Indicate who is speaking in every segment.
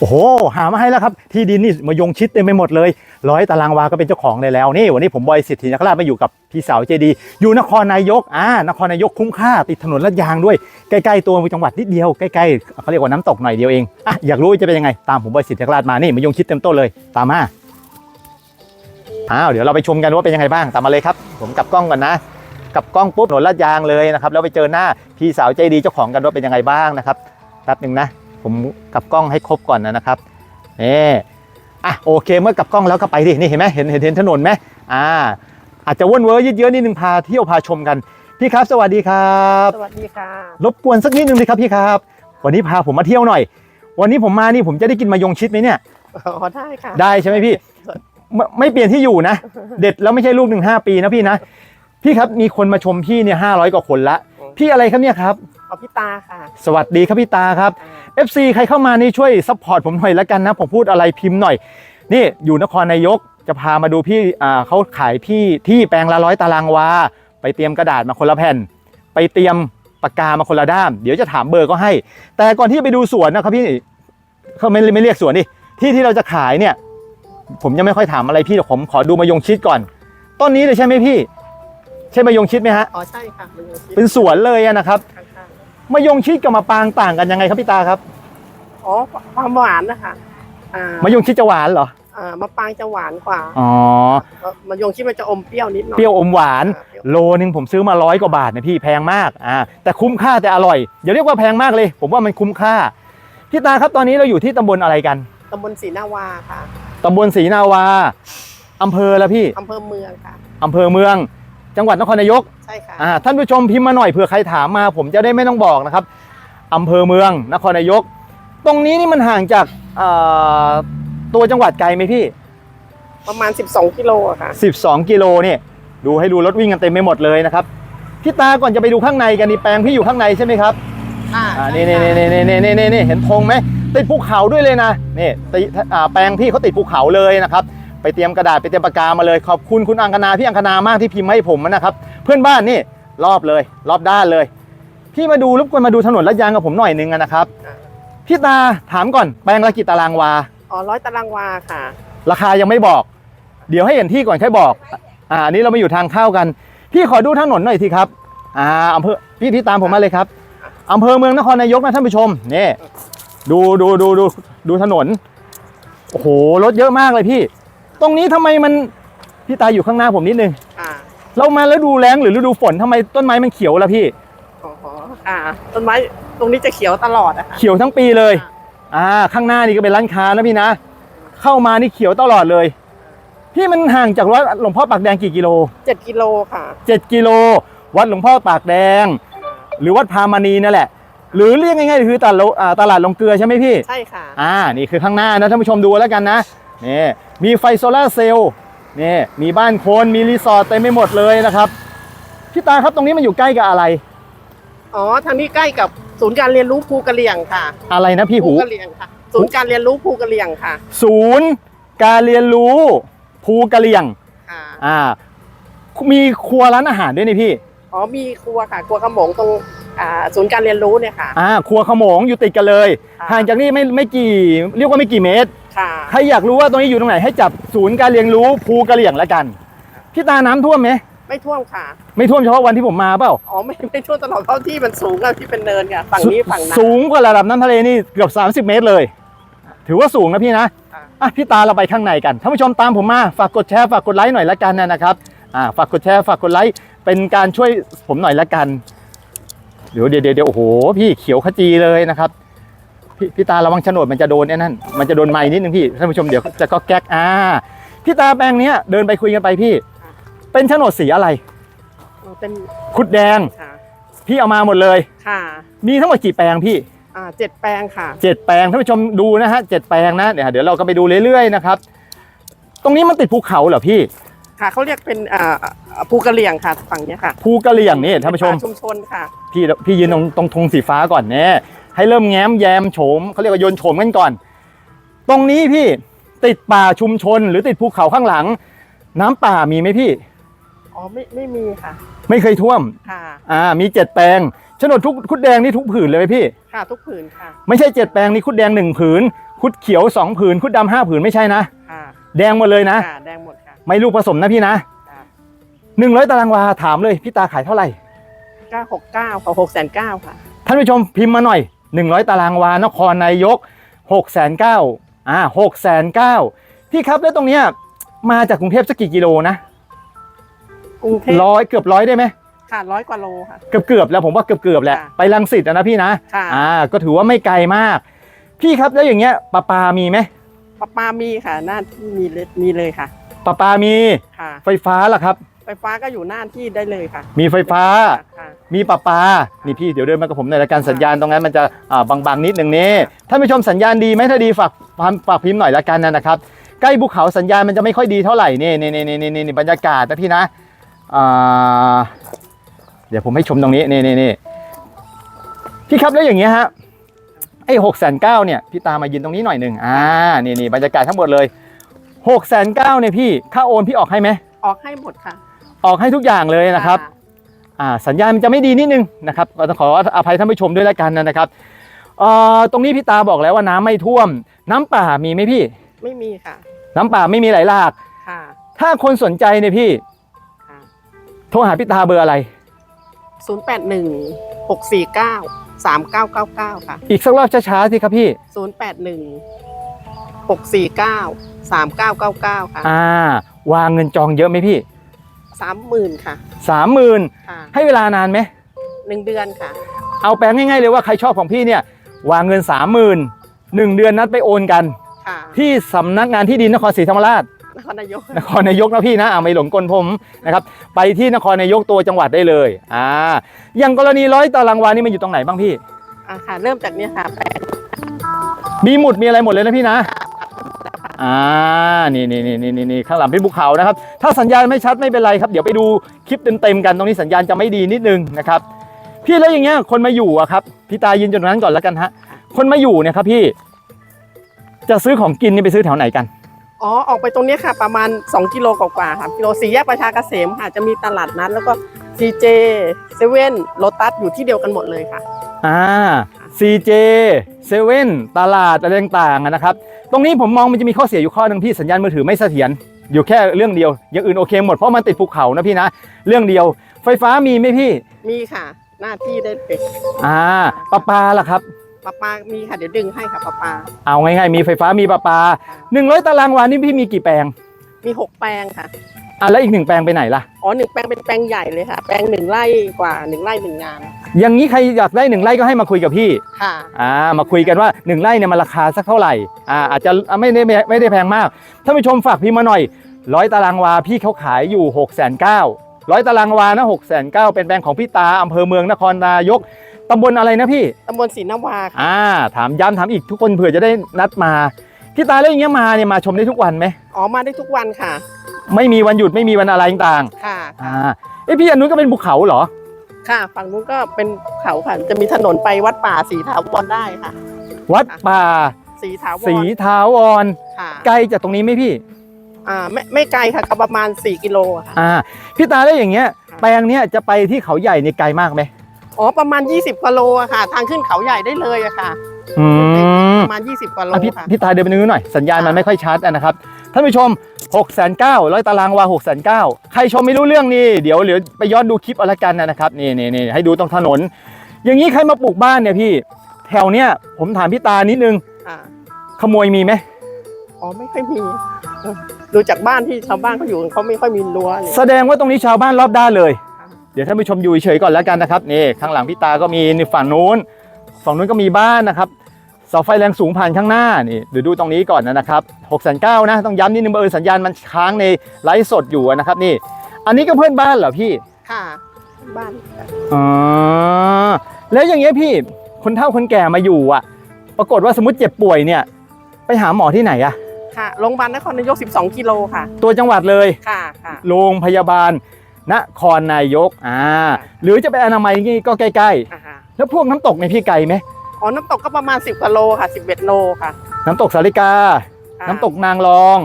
Speaker 1: โอ้โห หามาให้แล้วครับ ที่ดินนี่มายงชิดเต็มไปหมดเลยร้อยตารางวาก็เป็นเจ้าของเลยแล้วนี่วันนี้ผมบอยสิทธินักรามาอยู่กับพี่สาวเจดี อยู่นครนายกอ่านครนายกคุ้มค่าติดถนนลาดยางด้วย ใกล้ๆตัวจังหวัดนิดเดียวใกล้ๆเขาเรียกว่าน้ำตกหน่อยเดียวเองอะอยากรู้จะเป็นยังไงตามผมบอยสิทธินักรามานี่มายงชิดเต็มต้นเลยตามมาอ้าวเดี๋ยวเราไปชมกันว่าเป็นยังไงบ้างตามมาเลยครับ ผมกลับกล้องก่อนนะกลับกล้องปุ๊บถนนลาดยางเลยนะครับแล้วไปเจอหน้าพี่สาวใจดีเจ้าของกันว่าเป็นยังไงบ้างนะครับแป๊บหนึ่งนะ ผมกลับกล้องให้ครบก่อนนะครับนี่อะโอเคเมื่อกลับกล้องแล้วก็ไปดินี่เห็นไหมเห็นเห็นเห็นถนนไหมอ่า อาจจะว่นเวอร์ยืดเยอะนิดนึงพาเที่ยวพาชมกันพี่ครับ สวัสดีครับ
Speaker 2: สวัสดีค่ะ
Speaker 1: รบกวนสักนิดนึงเลยครับพี่ครับ วันนี้พาผมมาเที่ยวหน่อย วันนี้ผมมานี่ผมจะได้กินมายงชิดไหมเนี่ย
Speaker 2: อ๋อได้ค่ะ
Speaker 1: ได้ใช่ไหมพี่ไม่ไม่เปลี่ยนที่อยู่นะ เด็ดแล้วไม่ใช่ลูกหนึ่งห้าปีนะพี่นะ พี่ครับมีคนมาชมพี่เนี่ยห้าร้อยกว่าคนละ พี่อะไรครับเนี่ยครับ
Speaker 2: เอาพี่ตาค่ะ
Speaker 1: สวัสดีครับพี่ตาครับ
Speaker 2: อ่า
Speaker 1: FC ใครเข้ามานี่ช่วยซัพพอร์ตผมหน่อยแล้วกันนะ ผมพูดอะไรพิมพ์หน่อย นี่อยู่นครนายกจะพามาดูพี่อ่าเขาขายพี่ที่แปลงละร้อยตารางวา ไปเตรียมกระดาษมาคนละแผ่น ไปเตรียมปากกามาคนละด้าม เดี๋ยวจะถามเบอร์ก็ให้ แต่ก่อนที่จะไปดูสวนนะครับพี่เขาไม่ไม่เรียกสวนดิที่ที่เราจะขายเนี่ย ผมยังไม่ค่อยถามอะไรพี่หรอกผมขอดูมายงชิดก่อน ต้นนี้เลยใช่ไหมพี่ ใช่มายงชิดไหมฮะ
Speaker 2: อ๋อใช่ค่ะมันอยู่ที่
Speaker 1: เป็นสวนเลยอะนะครับ
Speaker 2: ข้าง
Speaker 1: มายงชิดกับมะปรางต่างกันยังไงครับพี่ตาครับ
Speaker 2: ๆอ๋อความหวานนะคะอ่าม
Speaker 1: มายงชิดจะหวานเหรอ
Speaker 2: อ่ามะปรางจะหวานกว่า
Speaker 1: อ๋อ
Speaker 2: มะยงชิดมันจะอมเปรี้ยวนิดหน่อย
Speaker 1: เปรี้ยวอมหวาน
Speaker 2: อ่าเปรี้ยว
Speaker 1: โลนึงผมซื้อมาร้อยกว่าบาทนะพี่แพงมากอ่าแต่คุ้มค่าแต่อร่อยอย่าเรียกว่าแพงมากเลย ผมว่ามันคุ้มค่าพี่ตาครับตอนนี้เราอยู่ที่ตำบลอะไรกัน
Speaker 2: ตำบลศรีนาวาค่ะ
Speaker 1: ตำบลศรีนาวาอำเภอละพี่
Speaker 2: อำเภอเมืองค่ะ
Speaker 1: อำเภอเมือง จังหวัดนครนายก
Speaker 2: ใช่ค่ะ
Speaker 1: อ่ท่านผู้ชมพิมพ์มาหน่อยเผื่อใครถามมา ผมจะได้ไม่ต้องบอกนะครับอำเภอเมืองนครนายก ตรงนี้นี่มันห่างจากตัวจังหวัดไกลไหมพี่
Speaker 2: ประมาณ 12 กิโลอะค่ะ
Speaker 1: 12 กิโลเนี่ยดูให้ดูรถวิ่งกันเต็มไปหมดเลยนะครับพี่ตาก่อนจะไปดูข้างในกันนี่แปลงพี่อยู่ข้างในใช่ไหมครับ
Speaker 2: อ่า
Speaker 1: อ่านี่นี่นี่นี่นี่นี่นี่เห็นธงไหมติดภูเขาด้วยเลยนะนี่ติแปลงพี่เขาติดภูเขาเลยนะครับ ไปเตรียมกระดาษไปเตรียมปากกามาเลยขอบคุณคุณอังคณาพี่อังคณามากที่พิมพ์ให้ผมนะครับ เพื่อนบ้านนี่รอบเลย รอบด้านเลย พี่มาดูรบกวนมาดูถนนลาดยางกับผมหน่อยนึงอะนะครับพี่ตาถามก่อนแปลงละกี่ตารางวา
Speaker 2: อ๋อร้อยตารางวาค่ะ
Speaker 1: ราคายังไม่บอก เดี๋ยวให้เห็นที่ก่อนค่อยบอก อ่าอันนี้เรามาอยู่ทางเข้ากัน พี่ขอดูถนนหน่อยสิครับอ่าอำเภอพี่พี่ตามผมมาเลยครับอำเภอเมืองนครนายกนะท่านผู้ชมนี่ดูดูดูดูดูถนนโอ้โหรถเยอะมากเลยพี่ ตรงนี้ทำไมมันพี่ตาอยู่ข้างหน้าผมนิดนึง
Speaker 2: อ่า
Speaker 1: เรามาแล้วดูแรงหรือฤดูฝนทำไมต้นไม้มันเขียวล่ะพี่
Speaker 2: อ๋ออ่า ต้นไม้ตรงนี้จะเขียวตลอดอะค่ะ
Speaker 1: เขียวทั้งปีเลย อ่า ข้างหน้านี่ก็เป็นร้านค้านะพี่นะ เข้ามานี่เขียวตลอดเลย พี่มันห่างจากวัดหลวงพ่อปากแดงกี่กิโล
Speaker 2: เจ็ดกิโลค่ะ
Speaker 1: 7กิโล วัดหลวงพ่อปากแดง หรือวัดพามณีนั่นแหละ หรือเรียกง่ายๆคือตลาดโลอ่าตลาดลงเกลือใช่ไหมพี่
Speaker 2: ใช่ค่ะ
Speaker 1: อ่า นี่คือข้างหน้านะท่านผู้ชมดูแล้วกันนะ นี่มีไฟโซลาร์เซลล์นี่มีบ้านคนมีรีสอร์ทเต็มไปหมดเลยนะครับพี่ตาครับตรงนี้มันอยู่ใกล้กับอะไร
Speaker 2: อ๋อ ทางนี้ใกล้กับศูนย์การเรียนรู้ภูกระเหลี่ยงค่ะ
Speaker 1: อะไรนะพี่
Speaker 2: ภู
Speaker 1: หู
Speaker 2: กระเหลี่ยงค่ะ ศูนย์การเรียนรู้ภูกระเหลี่ยงค่ะ
Speaker 1: ศูนย์การเรียนรู้ภูกะเหลี่ยง
Speaker 2: ค่ะ
Speaker 1: อ่า มีครัวร้านอาหารด้วยนี่พี่
Speaker 2: อ๋อมีครัวค่ะ ครัวขโมงตรงอ่าศูนย์การเรียนรู้เนี่ยค่ะ
Speaker 1: อ่า ครัวขโมงอยู่ติดกันเลย
Speaker 2: ค่ะ
Speaker 1: ห่างจากนี่ไม่ไม่กี่ เรียกว่าไม่กี่เมตร
Speaker 2: ค่ะ
Speaker 1: ใครอยากรู้ว่าตรงนี้อยู่ตรงไหนให้จับศูนย์การเรียนรู้ภูกะเหลี่ยงแล้วกันพี่ตาน้ำท่วมไหม
Speaker 2: ไม่ท่วมค่ะ
Speaker 1: ไม่ท่วมเฉพาะวันที่ผมมาเปล่า
Speaker 2: อ๋อไม่ไม่ท่วมตลอดเพราะที่มันสูงอะที่เป็นเนินค่ะฝั่งนี้ฝั่งนั้น
Speaker 1: สูงกว่าระดับน้ำทะเลนี่เกือบ 30 เมตรเลย ถือว่าสูงนะพี่นะ
Speaker 2: ค่ะ
Speaker 1: อะพี่ตาเราไปข้างในกันท่านผู้ชมตามผมมาฝากกดแชร์ฝากกดไลค์หน่อยละกันนะครับอ่าฝากกดแชร์ฝากกดไลค์เป็นการช่วยผมหน่อยละกันเดี๋ยวเดี๋ยวเดี๋ยวเดี๋ยวโอ้โหพี่เขียวขจีเลยนะครับ พี่พี่ตาระวังโฉนดมันจะโดนไอ้นั่นมันจะโดนไม้นิดนึงพี่ท่านผู้ชมเดี๋ยวจะก็แก๊กอ่าพี่ตาแปลงเนี้ยเดินไปคุยกันไปพี่ เป็นโฉนดสีอะไร
Speaker 2: เป็น
Speaker 1: คุดแดง
Speaker 2: ค่ะ
Speaker 1: พี่เอามาหมดเลย
Speaker 2: ค่ะ
Speaker 1: มีทั้งหมดกี่แปลงพี่
Speaker 2: อ่าเจ็ดแปลงค่ะ
Speaker 1: เจ็ดแปลงท่านผู้ชมดูนะฮะเจ็ดแปลงนะเดี๋ยวเดี๋ยวเราก็ไปดูเรื่อยๆนะครับ ตรงนี้มันติดภูเขาเหรอพี่
Speaker 2: ค่ะเขาเรียกเป็นอ่าภูกระเหลี่ยงค่ะฝั่งเนี้ยค่ะ
Speaker 1: ภูกะเหลี่ยงนี่ท่านผู้ชม
Speaker 2: เป็ป่ชุมชนค่ะ
Speaker 1: พี่พี่ยืนตรงตรงธงสีฟ้าก่อนเนี่ย ให้เริ่มแง้มแยมโฉมเขาเรียกว่าโยนโฉมกันก่อน ตรงนี้พี่ติดป่าชุมชนหรือติดภูเขาข้างหลัง น้ำป่ามีไหมพี่
Speaker 2: อ๋อไม่ไม่มีค่ะ
Speaker 1: ไม่เคยท่วม
Speaker 2: ค่ะ
Speaker 1: อ่า มีเจ็ดแปลงโฉนดทุกคุดแดงนี่ทุกผืนเลยไหมพี่
Speaker 2: ค่ะทุกผืนค่ะ
Speaker 1: ไม่ใช่เจ็ดแปลงนี่คุดแดงหนึ่งผืน คุดเขียวสองผืน คุดดำห้าผืนไม่ใช่นะ
Speaker 2: ค่ะ
Speaker 1: แดงหมดเลยนะ
Speaker 2: ค่ะแดงหมดค่ะ
Speaker 1: ไม่ลูกผสมนะพี่นะ
Speaker 2: ค่ะ
Speaker 1: หนึ่งร้อยตารางวาถามเลยพี่ตาขายเท่าไหร่
Speaker 2: เก้าหกเก้าขอหกแสนเก้าค่ะ
Speaker 1: ท่านผู้ชมพิมพ์มาหน่อย 100 ตารางวานครนายก 6 9 0 0 0อ่า6 9 0 0 0พี่ครับแล้วตรงเนี้ยมาจากกรุงเทพสักกี่กิโลนะ
Speaker 2: กรุงเทพ
Speaker 1: ร้อยเกือบร้อยได้ไหม
Speaker 2: ค่ะร้อยกว่าโลค่ะ
Speaker 1: เกือบเกือบๆแล้วผมว่าเกือบเกือบๆแหละ
Speaker 2: ค่ะ
Speaker 1: ไปลังสิตอะนะพี่นะ
Speaker 2: ค่ะ
Speaker 1: อ่า ก็ถือว่าไม่ไกลมาก พี่ครับแล้วอย่างเงี้ยปลาปลามีไหม
Speaker 2: ปลาปามีค่ะหน้าที่มีเลยมีเลยค่ะ
Speaker 1: ปลาปลามี
Speaker 2: ค่ะ
Speaker 1: ไฟฟ้าล่ะครับ
Speaker 2: ไฟฟ้าก็อยู่หน้าที่ได้เลยค่ะ
Speaker 1: มีไฟฟ้า
Speaker 2: ค่ะ
Speaker 1: มีปลาปลานี่พี่เดี๋ยวเดินมากับผมในรายการสัญญาณตรงนั้นมันจะอ่าบางๆนิดหนึ่งนี่ท่านผู้ชมสัญญาณดีไหมถ้าดีฝากฝากฝากพิมพ์หน่อยละกันนะครับ ใกล้ภูเขาสัญญาณมันจะไม่ค่อยดีเท่าไหร่นี่นี่นี่นี่นี่นี่บรรยากาศนะพี่นะอ่าเดี๋ยวผมให้ชมตรงนี้นี่นี่นี่พี่ครับแล้วอย่างเงี้ยฮะไอ้หกแสนเก้าเนี่ยพี่ตามมายืนตรงนี้หน่อยหนึ่งอ่านี่นี่บรรยากาศทั้งหมดเลยหกแสนเก้าเนี่ยพี่ค่าโอนพี่ออกให้ไหม
Speaker 2: ออกให้หมดค่ะ
Speaker 1: ออกให้ทุกอย่างเลยนะครับอ่าสัญญาณมันจะไม่ดีนิดนึงนะครับก็ต้องขออภัยท่านผู้ชมด้วยแล้วกันนะครับเอ่อตรงนี้พี่ตาบอกแล้วว่าน้ำไม่ท่วม น้ำป่ามีไหมพี่
Speaker 2: ไม่มีค่ะ
Speaker 1: น้ำป่าไม่มีไหลหลาก
Speaker 2: ค่ะ
Speaker 1: ถ้าคนสนใจเนี่ยพี่
Speaker 2: ค่ะ
Speaker 1: โทรหาพี่ตาเบอร์อะไร
Speaker 2: ศูนย์แปดหนึ่งหกสี่เก้าสามเก้าเก้าเก้าค่ะ
Speaker 1: อีกสักรอบช้าๆสิครับพี่
Speaker 2: ศูนย์แปดหนึ่งหกสี่เก้าสามเก้าเก้าเก้าค่ะ
Speaker 1: อ่า วางเงินจองเยอะไหมพี่
Speaker 2: สามหมื่นค่ะ
Speaker 1: สามหมื่น
Speaker 2: ค่ะ
Speaker 1: ให้เวลานานไหม
Speaker 2: หนึ่งเดือนค่ะ
Speaker 1: เอาแปลงง่ายๆเลยว่าใครชอบของพี่เนี่ยวางเงินสามหมื่นหนึ่งเดือนนัดไปโอนกัน
Speaker 2: ค่ะ
Speaker 1: ที่สำนักงานที่ดินนครศรีธรรมราช
Speaker 2: นครนายก
Speaker 1: นครนายกนะพี่นะอ่าไม่หลงกลผมนะครับ ไปที่นครนายกตัวจังหวัดได้เลยอ่าอย่างกรณีร้อยตารางวานี่มันอยู่ตรงไหนบ้างพี่
Speaker 2: อะค่ะ เริ่มจากเนี้ยค่ะแปด
Speaker 1: มีหมุดมีอะไรหมดเลยนะพี่นะ อ่านี่นี่นี่นี่นี่นี่ข้างหลังเป็นภูเขานะครับ ถ้าสัญญาณไม่ชัดไม่เป็นไรครับ เดี๋ยวไปดูคลิปเต็มๆกัน ตรงนี้สัญญาณจะไม่ดีนิดนึงนะครับ พี่แล้วอย่างเงี้ยคนมาอยู่อะครับ พี่ตายืนจนตรงนั้นก่อนแล้วกันฮะ คนมาอยู่เนี่ยครับพี่ จะซื้อของกินนี่ไปซื้อแถวไหนกัน
Speaker 2: อ๋อ ออกไปตรงเนี้ยค่ะ ประมาณ 2 กิโลกว่าๆค่ะกิโลสี่แยกประชาเกษมค่ะ จะมีตลาดนัดแล้วก็ CJ เซเว่นโลตัสอยู่ที่เดียวกันหมดเลยค่ะ
Speaker 1: อ่า CJ 7ตลาดอะไรต่างๆอะนะครับ ตรงนี้ผมมองมันจะมีข้อเสียอยู่ข้อหนึ่งพี่สัญญาณมือถือไม่เสถียรอยู่แค่เรื่องเดียว อย่างอื่นโอเคหมดเพราะมันติดภูเขานะพี่นะ เรื่องเดียว ไฟฟ้ามีไหมพี่
Speaker 2: มีค่ะ หน้าที่ได้เป็น
Speaker 1: อ่าประปาล่ะครับ
Speaker 2: ปลาปามีค่ะเดี๋ยวดึงให้ค่ะปลาปา
Speaker 1: เอาง่ายๆมีไฟฟ้ามีประปา100ตารางวานี่พี่มีกี่แปลง
Speaker 2: มี6แปลงค่ะ
Speaker 1: อะแล้วอีกหนึ่งแปลงไปไหนล่ะ
Speaker 2: อ๋อหนึ่งแปลงเป็นแปลงใหญ่เลยค่ะ แปลงหนึ่งไร่กว่าหนึ่งไร่หนึ่งงาน
Speaker 1: อย่างนี้ใครอยากได้หนึ่งไร่ก็ให้มาคุยกับพี่
Speaker 2: ค่ะ
Speaker 1: อ่า มาคุยกันว่า1ไร่เนี่ยมันราคาสักเท่าไหร่ อ่า อาจจะไม่ได้ไม่ไม่ได้แพงมาก ท่านผู้ชมฝากพิมพ์มาหน่อย ร้อยตารางวาพี่เขาขายอยู่6กแสนเก้าร้อยตารางวานะหกแสนเก้าเป็นแปลงของพี่ตาอำเภอเมืองนครนายกตำบลอะไรนะพี่
Speaker 2: ตำบลศรีนวาค่ะ
Speaker 1: อ่า ถามย้ำถามอีกทุกคนเผื่อจะได้นัดมา พี่ตาแล้วอย่างเงี้ยมาเนี่ยมาชมได้ทุกวันไหม
Speaker 2: อ๋อ มาได้ทุกวันค่ะ
Speaker 1: ไม่มีวันหยุดไม่มีวันอะไรต่าง
Speaker 2: ค่ะ
Speaker 1: ๆอ่าเอ้พี่อันนู้นก็เป็นภูเขาเหรอ
Speaker 2: ค่ะ ฝั่งนู้นก็เป็นเขาค่ะจะมีถนนไปวัดป่าสีถาวรได้ค่ะ
Speaker 1: วัดป่า
Speaker 2: สีถาวร
Speaker 1: สีทาวร
Speaker 2: ค่ะ
Speaker 1: ไกลจากตรงนี้ไหมพี่
Speaker 2: อ่าไม่ไม่ไกลค่ะก็ประมาณ 4 กิโลอะค่ะ
Speaker 1: อ่า พี่ตาแล้วอย่างเงี้ย แปลงเนี้ยจะไปที่เขาใหญ่ในยไกลมากไหม
Speaker 2: อ๋อประมาณ 20กิโลอะค่ะ ทางขึ้นเขาใหญ่ได้เลยอะค่ะ
Speaker 1: อืม
Speaker 2: ประมาณ 20กิโล
Speaker 1: อะพี่
Speaker 2: ค่ะ
Speaker 1: พี่ตาเดินไปนู้นหน่อยสัญญาณมัน
Speaker 2: ค่ะ
Speaker 1: ไม่ค่อยชัดอะนะครับ ท่านผู้ชม6กแสนเก้าร้อยตารางวา6กแสนเก้าใครชมไม่รู้เรื่องนี่เดี๋ยวเดี๋ยวไปย้อนดูคลิปเอาละกันนะครับนี่นี่นี่ให้ดูตรงถนน อย่างนี้ใครมาปลูกบ้านเนี่ยพี่ แถวเนี้ยผมถามพี่ตานิดนึง
Speaker 2: ค่ะ
Speaker 1: ขโมยมีไหม
Speaker 2: อ๋อไม่ค่อยมีดูจากบ้านที่ชาวบ้านเขาอยู่เขาไม่ค่อยมีรั้วเลย
Speaker 1: แสดงว่าตรงนี้ชาวบ้านรอบด้านเลย
Speaker 2: ค่ะ
Speaker 1: เดี๋ยวท่านผู้ชมอยู่เฉยๆก่อนแล้วกันนะครับนี่ข้างหลังพี่ตาก็มีนี่ฝั่งนู้น ฝั่งนู้นก็มีบ้านนะครับ เสาไฟแรงสูงผ่านข้างหน้านี่เดี๋ยวดูตรงนี้ก่อนนะครับ6กแสนเก้านะต้องย้ำนิดนึงเบอร์สัญญาณมันค้างในไลฟ์สดอยู่นะครับนี่ อันนี้ก็เพื่อนบ้านเหรอพี่
Speaker 2: ค่ะ บ้าน
Speaker 1: อ๋อแล้วอย่างเงี้ยพี่คนเฒ่าคนแก่มาอยู่อะ ปรากฏว่าสมมติเจ็บป่วยเนี่ย ไปหาหมอที่ไหนอะ
Speaker 2: ค่ะโรงพยาบาลนครนายก 12 กิโลค่ะ
Speaker 1: ตัวจังหวัดเลย
Speaker 2: ค่ะค่ะ
Speaker 1: โรงพยาบาลนครนายกอ่าหรือจะไปอนามัยนี่ก็ใกล้
Speaker 2: อ่าฮะ
Speaker 1: ๆแล้วพวกน้ำตกในยพี่ไกลไหม
Speaker 2: อ๋อน้ำตกก็ประมาณ 10กิโลค่ะ11โลค่ะ
Speaker 1: น้ำตกสาริกา
Speaker 2: ค่ะ
Speaker 1: น้ำตกนางรอง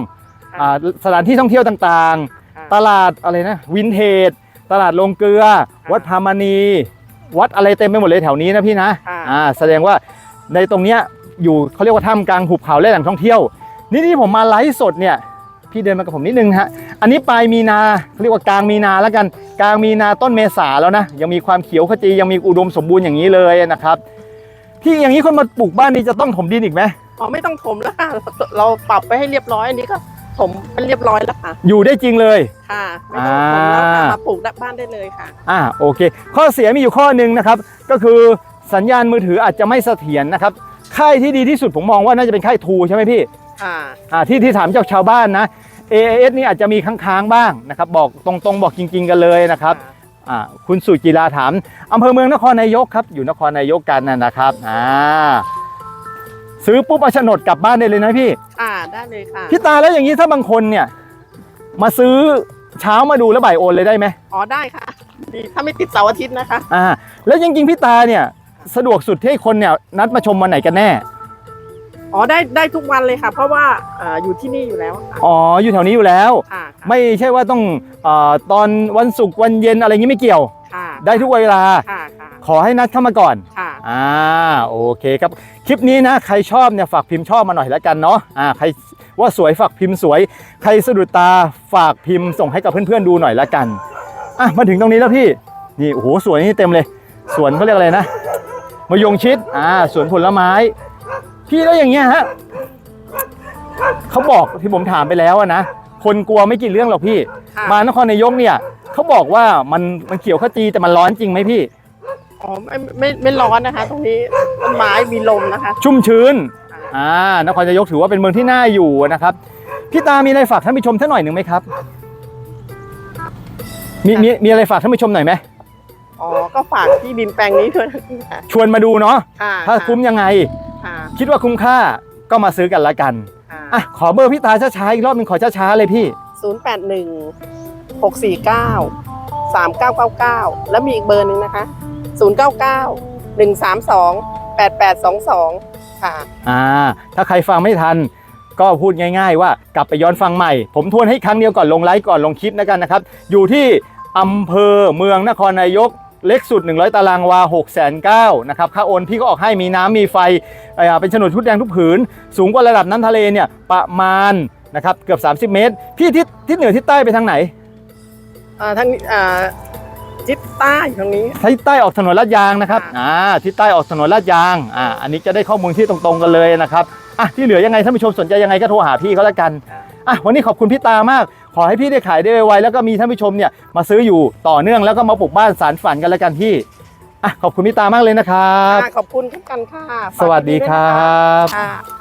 Speaker 2: ค่ะ
Speaker 1: อ่าสถานที่ท่องเที่ยวต่าง
Speaker 2: ค่ะ
Speaker 1: ๆตลาดอะไรนะ วินเทจ ตลาดลงเกลือ วัดพามณี วัดอะไรเต็มไปหมดเลยแถวนี้นะพี่นะ
Speaker 2: ค่ะ
Speaker 1: อ่าแสดงว่าในตรงเนี้ยอยู่เขาเรียกว่าท่ามกลางหุบเขาและแหล่งท่องเที่ยว นี่ที่ผมมาไลฟ์สดเนี่ยพี่เดินมากับผมนิดนึงนะฮะ อันนี้ปลายมีนาเขาเรียกว่ากลางมีนาแล้วกัน กลางมีนาต้นเมษาแล้วนะ ยังมีความเขียวขจียังมีอุดมสมบูรณ์อย่างนี้เลยนะครับ พี่อย่างนี้คนมาปลูกบ้านนี่จะต้องถมดินอีกไหม
Speaker 2: อ๋อไม่ต้องถมแล้วค่ะ เราปรับไปให้เรียบร้อยอันนี้ก็ถมเป็นเรียบร้อยแล้วค่ะ
Speaker 1: อยู่ได้จริงเลย
Speaker 2: ค่ะไม่ต้องถมแล้วค่ะ
Speaker 1: อ่าม
Speaker 2: มาปลูกบ้านได้เลยค่ะ
Speaker 1: อ่าโอเค ข้อเสียมีอยู่ข้อหนึ่งนะครับ ก็คือสัญญาณมือถืออาจจะไม่เสถียรนะครับค่ายที่ดีที่สุดผมมองว่าน่าจะเป็นค่ายทูใช่ไหมพี่
Speaker 2: ค่ะ
Speaker 1: อ่าที่ที่ถามจากชาวบ้านนะ AAS นี่อาจจะมีค้างๆบ้างนะครับ บอกตรงๆ บอกจริง ๆ กันเลยนะครับ อ่าคุณสุจิราถามอำเภอเมืองนครนายกครับ อยู่นครนายกกันนะนะครับอ่าซื้อปุ๊บเอาโฉนดกลับบ้านได้เลยนะพี่
Speaker 2: อ่าได้เลยค่ะ
Speaker 1: พี่ตาแล้วอย่างนี้ถ้าบางคนเนี่ย มาซื้อเช้ามาดูแล้วบ่ายโอนเลยได้ไหม
Speaker 2: อ๋อได้ค่ะดีถ้าไม่ติดเสาร์อาทิตย์นะคะ
Speaker 1: อ่าแล้วจริงๆพี่ตาเนี่ย สะดวกสุดที่ให้คนเนี่ยนัดมาชมวันไหนกันแน่
Speaker 2: อ๋อได้ได้ทุกวันเลยค่ะ เพราะว่าอ่าอยู่ที่นี่อยู่แล้วค่ะ
Speaker 1: อ๋ออยู่แถวนี้อยู่แล้ว
Speaker 2: ค่ะค่ะ
Speaker 1: ไม่ใช่ว่าต้องเออตอนวันศุกร์วันเย็นอะไรอย่างนี้ไม่เกี่ยว
Speaker 2: ค่ะ
Speaker 1: ได้ทุกเวลา
Speaker 2: ค่ะค่ะ
Speaker 1: ขอให้นัดเข้ามาก่อน
Speaker 2: ค่ะ
Speaker 1: อ่าโอเคครับ คลิปนี้นะใครชอบเนี่ยฝากพิมพ์ชอบมาหน่อยแล้วกันเนาะอ่าใครว่าสวยฝากพิมพ์สวย ใครสะดุดตาฝากพิมพ์ส่งให้กับเพื่อนๆดูหน่อยแล้วกันอะมาถึงตรงนี้แล้วพี่นี่โอ้โหสวยนี่เต็มเลย สวนเขาเรียกอะไรนะมะยงชิดอ่าสวนผลไม้ พี่แล้วอย่างเงี้ยฮะเขาบอกที่ผมถามไปแล้วอะนะคนกลัวไม่กี่เรื่องหรอกพี่
Speaker 2: ค่ะ
Speaker 1: มานครนายกเนี่ยเขาบอกว่ามันมันเขียวขจีแต่มันร้อนจริงไหมพี่
Speaker 2: อ๋อไม่ไม่ไม่ร้อนนะคะ ตรงนี้ต้นไม้มีลมนะคะ
Speaker 1: ชุ่มชื้นอ่านครนายกถือว่าเป็นเมืองที่น่าอยู่นะครับพี่ตามีอะไรฝากท่านผู้ชมท่านหน่อยหนึ่งไหมครับมีมีมีอะไรฝากท่านผู้ชมหน่อยไหม
Speaker 2: อ๋อก็ฝากที่ดินแปลงนี้ด้วยนะคะ
Speaker 1: ชวนมาดูเนาะ
Speaker 2: ค่ะ
Speaker 1: ถ้าคุ้มยังไง
Speaker 2: ค่ะ
Speaker 1: คิดว่าคุ้มค่าก็มาซื้อกันละกัน
Speaker 2: ค่ะ
Speaker 1: อะขอเบอร์พี่ตาช้าๆอีกรอบหนึ่งขอช้าๆเลยพี่
Speaker 2: ศูนย์แปดหนึ่งหกสี่เก้าสามเก้าเก้าเก้าแล้วมีอีกเบอร์หนึ่งนะคะศูนย์เก้าเก้าหนึ่งสามสองแปดแปดสองสองค่ะ
Speaker 1: อ่าถ้าใครฟังไม่ทันก็พูดง่ายๆว่ากลับไปย้อนฟังใหม่ ผมทวนให้ครั้งเดียวก่อนลงไลฟ์ก่อนลงคลิปนะกันนะครับ อยู่ที่อำเภอเมืองนครนายก เล็กสุด 100 ตารางวา 6 9 0 0 0นะครับ ค่าโอนพี่ก็ออกให้มีน้ำมีไฟเอ่อเป็นโฉนดชุดแดงทุกผืน สูงกว่าระดับน้ำทะเลเนี่ยประมาณนะครับเกือบ 30 เมตร พี่ทิศทิศเหนือทิศใต้ไปทางไหน
Speaker 2: อ่าทางนี้อ่าทิศใต้ทางนี้
Speaker 1: ทิศใต้ออกถนนลาดยางนะครับ
Speaker 2: ค่ะ
Speaker 1: อ่าทิศใต้ออกถนนลาดยางอ่าอันนี้จะได้ข้อมูลที่ตรงๆกันเลยนะครับอะที่เหลือยังไงท่านผู้ชมสนใจยังไงก็โทรหาพี่เขาแล้วกันอะวันนี้ขอบคุณพี่ตามาก ขอให้พี่ได้ขายได้ไวๆแล้วก็มีท่านผู้ชมเนี่ยมาซื้ออยู่ต่อเนื่องแล้วก็มาปลูกบ้านสารฝันกันแล้วกันพี่อะขอบคุณพี่ตามากเลยนะครับ
Speaker 2: ค่ะขอบคุณทุกกันค่ะ
Speaker 1: สวัสดีครับ
Speaker 2: ค่ะ